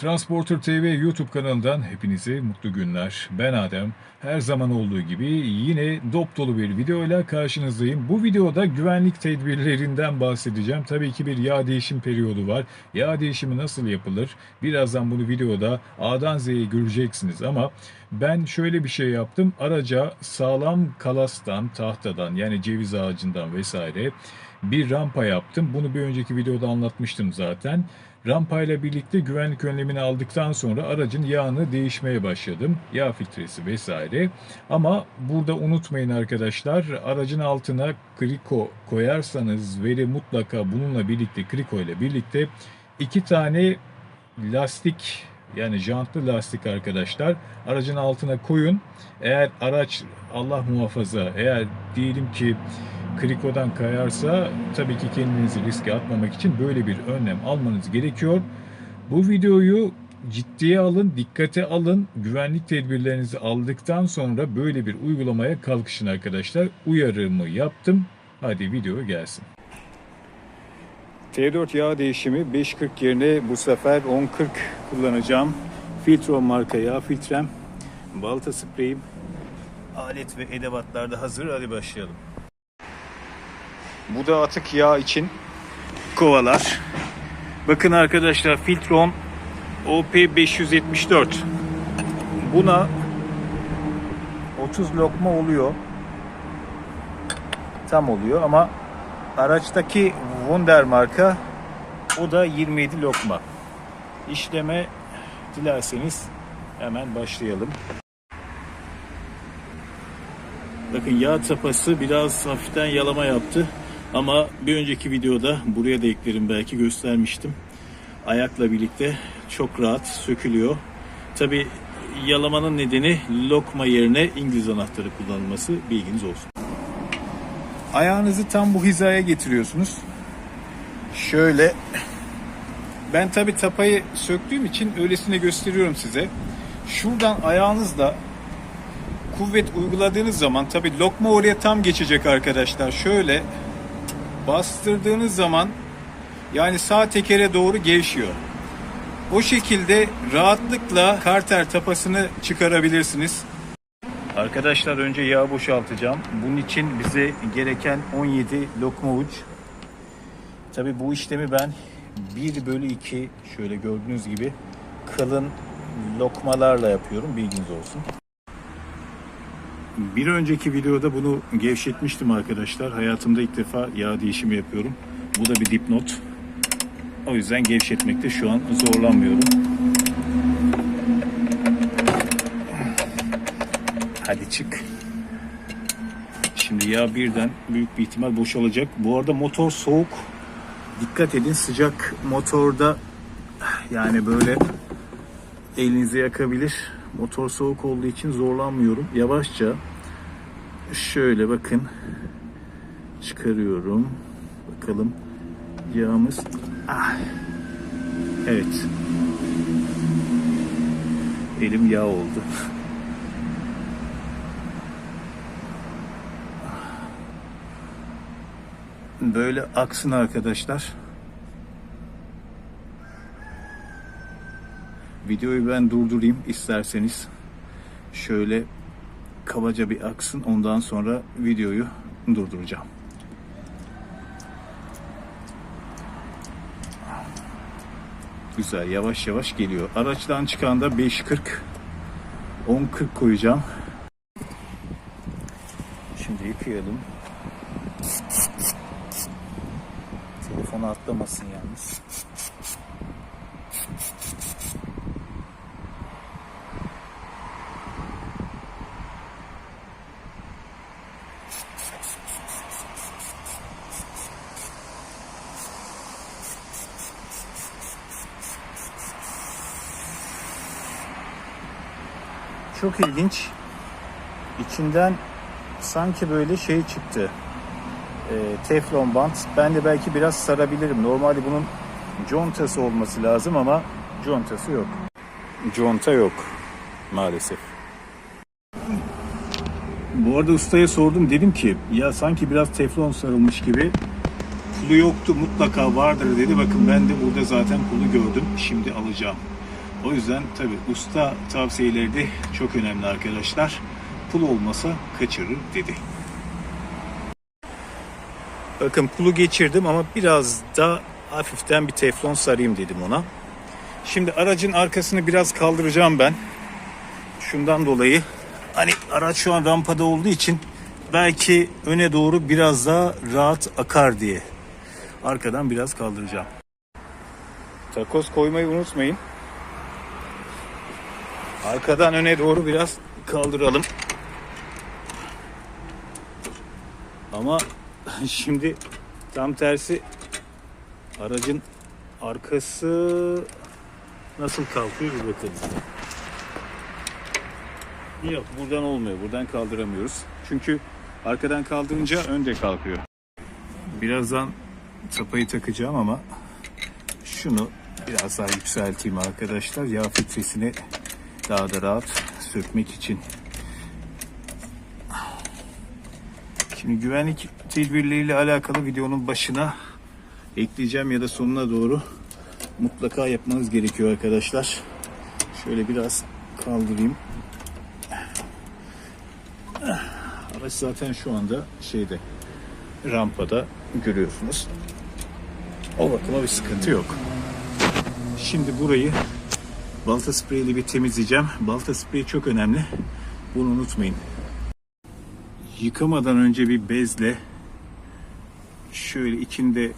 Transporter TV YouTube kanalından hepinize mutlu günler. Ben Adem. Her zaman olduğu gibi yine dop dolu bir videoyla karşınızdayım. Bu videoda güvenlik tedbirlerinden bahsedeceğim. Tabii ki bir yağ değişim periyodu var. Yağ değişimi nasıl yapılır? Birazdan bunu videoda A'dan Z'ye göreceksiniz ama ben şöyle bir şey yaptım. Araca sağlam kalastan, tahtadan yani ceviz ağacından vesaire bir rampa yaptım. Bunu bir önceki videoda anlatmıştım zaten. Rampayla birlikte güvenlik önlemini aldıktan sonra aracın yağını değişmeye başladım. Yağ filtresi vesaire. Ama burada unutmayın arkadaşlar aracın altına kriko koyarsanız ve de mutlaka bununla birlikte kriko ile birlikte iki tane lastik yani jantlı lastik arkadaşlar aracın altına koyun. Eğer araç Allah muhafaza eğer diyelim ki krikodan kayarsa tabii ki kendinizi riske atmamak için böyle bir önlem almanız gerekiyor. Bu videoyu ciddiye alın, dikkate alın. Güvenlik tedbirlerinizi aldıktan sonra böyle bir uygulamaya kalkışın arkadaşlar. Uyarımı yaptım. Hadi video gelsin. T4 yağ değişimi 5.40 yerine bu sefer 10.40 kullanacağım. Filtron marka yağ filtrem, balta spreyim, alet ve edevatlar da hazır. Hadi başlayalım. Bu da atık yağ için kovalar. Bakın arkadaşlar Filtron OP574. Buna 30 lokma oluyor. Tam oluyor ama araçtaki Wunder marka o da 27 lokma. İşleme dilerseniz hemen başlayalım. Bakın yağ tapası biraz hafiften yalama yaptı. Ama bir önceki videoda buraya da eklerim belki göstermiştim. Ayakla birlikte çok rahat sökülüyor. Tabi yalamanın nedeni lokma yerine İngiliz anahtarı kullanılması bilginiz olsun. Ayağınızı tam bu hizaya getiriyorsunuz. Şöyle ben tabi tapayı söktüğüm için öylesine gösteriyorum size. Şuradan ayağınızla kuvvet uyguladığınız zaman tabi lokma oraya tam geçecek arkadaşlar. Şöyle bastırdığınız zaman yani sağ tekere doğru gevşiyor. O şekilde rahatlıkla karter tapasını çıkarabilirsiniz. Arkadaşlar önce yağ boşaltacağım. Bunun için bize gereken 17 lokma uç. Tabi bu işlemi ben 1 bölü 2 şöyle gördüğünüz gibi kalın lokmalarla yapıyorum. Bilginiz olsun. Bir önceki videoda bunu gevşetmiştim arkadaşlar. Hayatımda ilk defa yağ değişimi yapıyorum. Bu da bir dipnot. O yüzden gevşetmekte şu an zorlanmıyorum. Hadi çık. Şimdi yağ birden büyük bir ihtimal boşalacak. Bu arada motor soğuk. Dikkat edin sıcak motorda yani böyle elinizi yakabilir. Motor soğuk olduğu için zorlanmıyorum. Yavaşça şöyle bakın çıkarıyorum. Bakalım yağımız. Ah. Evet. Elim yağ oldu. Böyle aksın arkadaşlar. Videoyu ben durdurayım isterseniz. Şöyle kabaca bir aksın. Ondan sonra videoyu durduracağım. Güzel yavaş yavaş geliyor. Araçtan çıkan da 5.40 10.40 koyacağım. Şimdi yıkayalım. Telefonu atlamasın yalnız. Çok ilginç. İçinden sanki böyle şey çıktı. E, teflon bant. Ben de belki biraz sarabilirim. Normalde bunun contası olması lazım ama contası yok. Conta yok maalesef. Bu arada ustaya sordum dedim ki ya sanki biraz teflon sarılmış gibi pulu yoktu mutlaka vardır dedi. Bakın ben de burada zaten pulu gördüm. Şimdi alacağım. O yüzden tabi usta tavsiyeleri de çok önemli arkadaşlar. Pul olmasa kaçırır dedi. Bakın pulu geçirdim ama biraz da hafiften bir teflon sarayım dedim ona. Şimdi aracın arkasını biraz kaldıracağım ben. Şundan dolayı hani araç şu an rampada olduğu için belki öne doğru biraz daha rahat akar diye. Arkadan biraz kaldıracağım. Takoz koymayı unutmayın. Arkadan öne doğru biraz kaldıralım. Ama şimdi tam tersi aracın arkası nasıl kalkıyor bir bakalım. Yok buradan olmuyor. Buradan kaldıramıyoruz. Çünkü arkadan kaldırınca önde kalkıyor. Birazdan tapayı takacağım ama şunu biraz daha yükselteyim arkadaşlar. Yağ filtresini daha da rahat sökmek için. Şimdi güvenlik tedbirleriyle alakalı videonun başına ekleyeceğim ya da sonuna doğru mutlaka yapmanız gerekiyor arkadaşlar. Şöyle biraz kaldırayım. Araç zaten şu anda şeyde rampada görüyorsunuz. O bakıma bir sıkıntı yok. Şimdi burayı balta spreyiyle bir temizleyeceğim. Balta spreyi çok önemli. Bunu unutmayın. Yıkamadan önce bir bezle şöyle içinde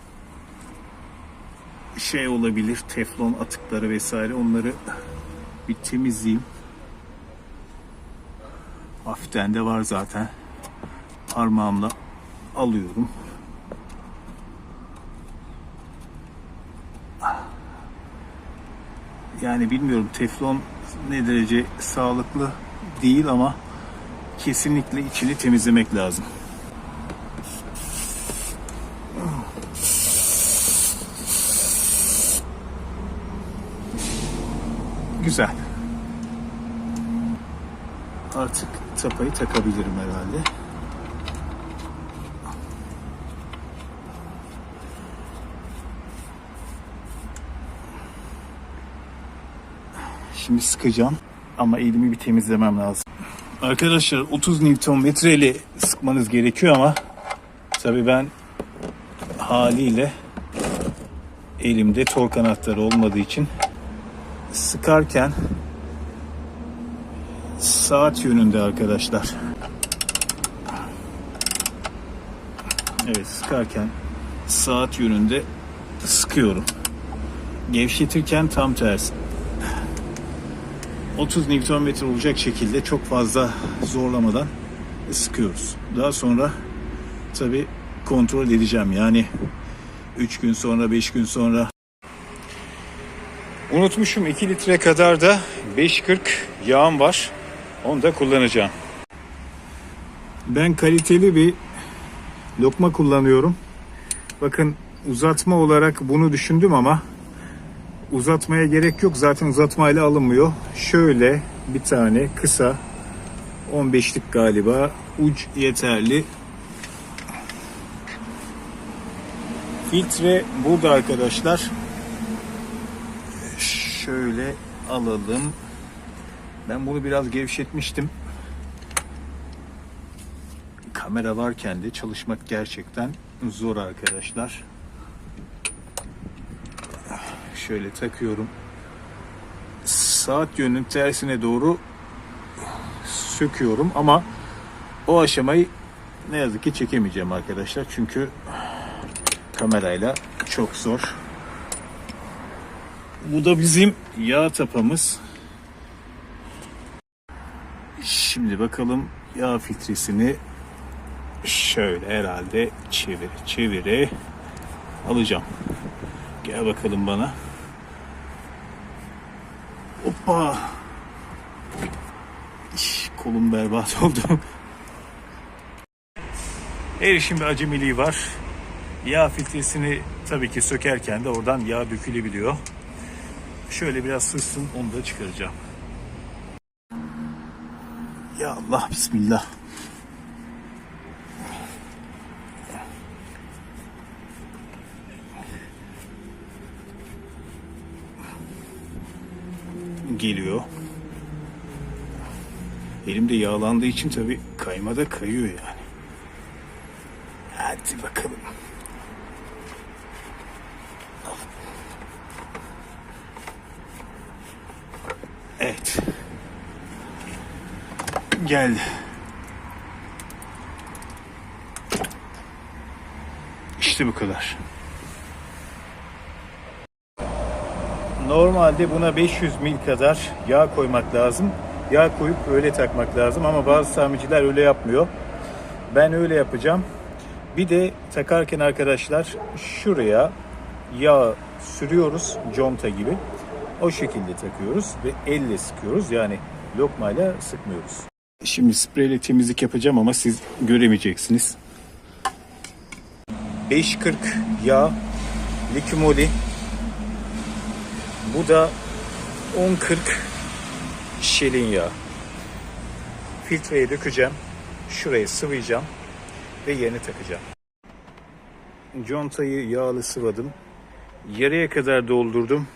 şey olabilir, teflon atıkları vesaire onları bir temizleyeyim. Hafiften de var zaten. Parmağımla alıyorum. Yani bilmiyorum teflon ne derece sağlıklı değil ama kesinlikle içini temizlemek lazım. Güzel. Artık tapayı takabilirim herhalde. Şimdi sıkacağım ama elimi bir temizlemem lazım. Arkadaşlar 30 Nm ile sıkmanız gerekiyor ama tabii ben haliyle elimde tork anahtarı olmadığı için sıkarken saat yönünde arkadaşlar. Evet sıkarken saat yönünde sıkıyorum. Gevşetirken tam tersi. 30 Nm olacak şekilde çok fazla zorlamadan sıkıyoruz. Daha sonra tabi kontrol edeceğim. Yani 3 gün sonra 5 gün sonra Unutmuşum 2 litre kadar da 5.40 yağım var. Onu da kullanacağım. Ben kaliteli bir lokma kullanıyorum. Bakın uzatma olarak bunu düşündüm ama uzatmaya gerek yok. Zaten uzatmayla alınmıyor. Şöyle bir tane kısa 15'lik galiba uç yeterli. Filtre burada arkadaşlar. Şöyle alalım. Ben bunu biraz gevşetmiştim. Kamera varken de çalışmak gerçekten zor arkadaşlar. Şöyle takıyorum. Saat yönünün tersine doğru söküyorum ama o aşamayı ne yazık ki çekemeyeceğim arkadaşlar. Çünkü kamerayla çok zor. Bu da bizim yağ tapamız. Şimdi bakalım yağ filtresini şöyle herhalde çevir çevire alacağım. Gel bakalım bana. Hoppa. İş, kolum berbat oldu. Her işin bir acemiliği var. Yağ filtresini tabii ki sökerken de oradan yağ dökülebiliyor. Şöyle biraz sızsın onu da çıkaracağım. Ya Allah bismillah. Geliyor. Elimde yağlandığı için tabii kaymada kayıyor yani. Hadi bakalım. Evet. Geldi. İşte bu kadar. Normalde buna 500 mil kadar yağ koymak lazım. Yağ koyup öyle takmak lazım ama bazı tamirciler öyle yapmıyor. Ben öyle yapacağım. Bir de takarken arkadaşlar şuraya yağ sürüyoruz conta gibi. O şekilde takıyoruz ve elle sıkıyoruz. Yani lokmayla sıkmıyoruz. Şimdi spreyle temizlik yapacağım ama siz göremeyeceksiniz. 5.40 yağ, likimoli. Bu da 10.40 şelin yağı. Filtreye dökeceğim. Şuraya sıvayacağım ve yerine takacağım. Contayı yağlı sıvadım. Yarıya kadar doldurdum.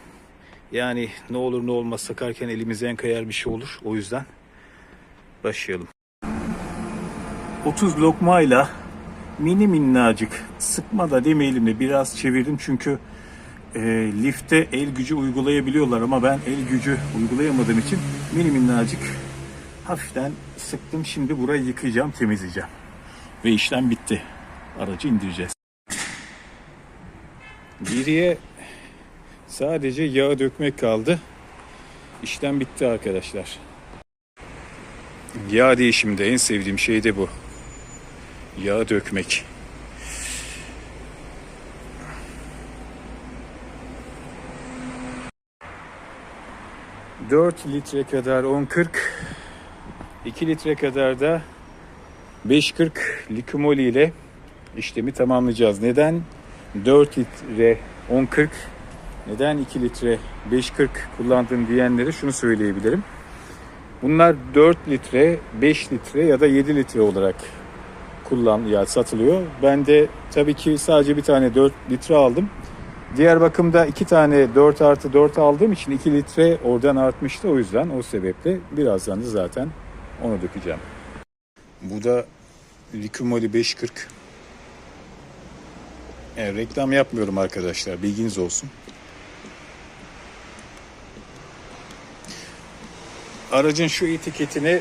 Yani ne olur ne olmaz sakarken elimizden kayar bir şey olur. O yüzden başlayalım. 30 lokmayla mini minnacık sıkma da demeyelim de biraz çevirdim çünkü e, lifte el gücü uygulayabiliyorlar ama ben el gücü uygulayamadığım için mini minnacık hafiften sıktım. Şimdi burayı yıkayacağım, temizleyeceğim. Ve işlem bitti. Aracı indireceğiz. Geriye sadece yağ dökmek kaldı. İşlem bitti arkadaşlar. Yağ değişiminde en sevdiğim şey de bu. Yağ dökmek. Dört litre kadar 10.40 2 litre kadar da 5.40 likumoli ile işlemi tamamlayacağız. Neden 4 litre 10.40 neden 2 litre 5.40 kullandım diyenlere şunu söyleyebilirim. Bunlar 4 litre, 5 litre ya da 7 litre olarak kullan ya satılıyor. Ben de tabii ki sadece bir tane 4 litre aldım. Diğer bakımda iki tane 4 artı 4 aldığım için 2 litre oradan artmıştı. O yüzden o sebeple birazdan da zaten onu dökeceğim. Bu da Likumoli 540. Yani reklam yapmıyorum arkadaşlar. Bilginiz olsun. Aracın şu etiketine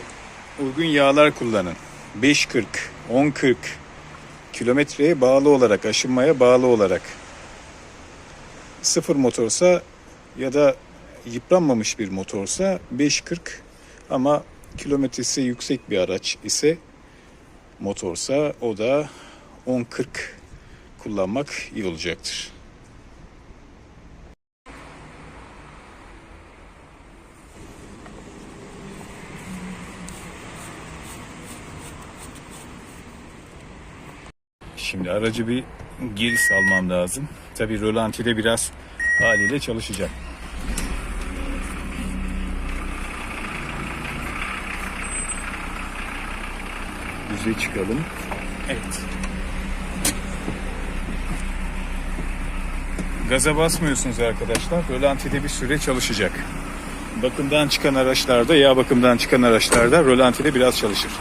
uygun yağlar kullanın. 5.40, 10.40 kilometreye bağlı olarak, aşınmaya bağlı olarak. Sıfır motorsa ya da yıpranmamış bir motorsa 5.40 ama kilometresi yüksek bir araç ise motorsa o da 10.40 kullanmak iyi olacaktır. Şimdi aracı bir geri salmam lazım. Tabii rölantide biraz haliyle çalışacak. Düze çıkalım. Evet. Gaza basmıyorsunuz arkadaşlar. Rölantide bir süre çalışacak. Bakımdan çıkan araçlarda, yağ bakımdan çıkan araçlarda rölantide biraz çalışır.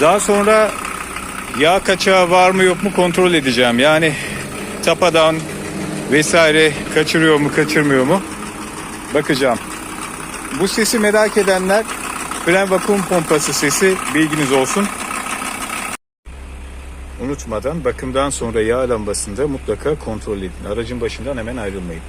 Daha sonra yağ kaçağı var mı yok mu kontrol edeceğim. Yani tapadan vesaire kaçırıyor mu kaçırmıyor mu bakacağım. Bu sesi merak edenler fren vakum pompası sesi bilginiz olsun. Unutmadan bakımdan sonra yağ lambasında mutlaka kontrol edin. Aracın başından hemen ayrılmayın.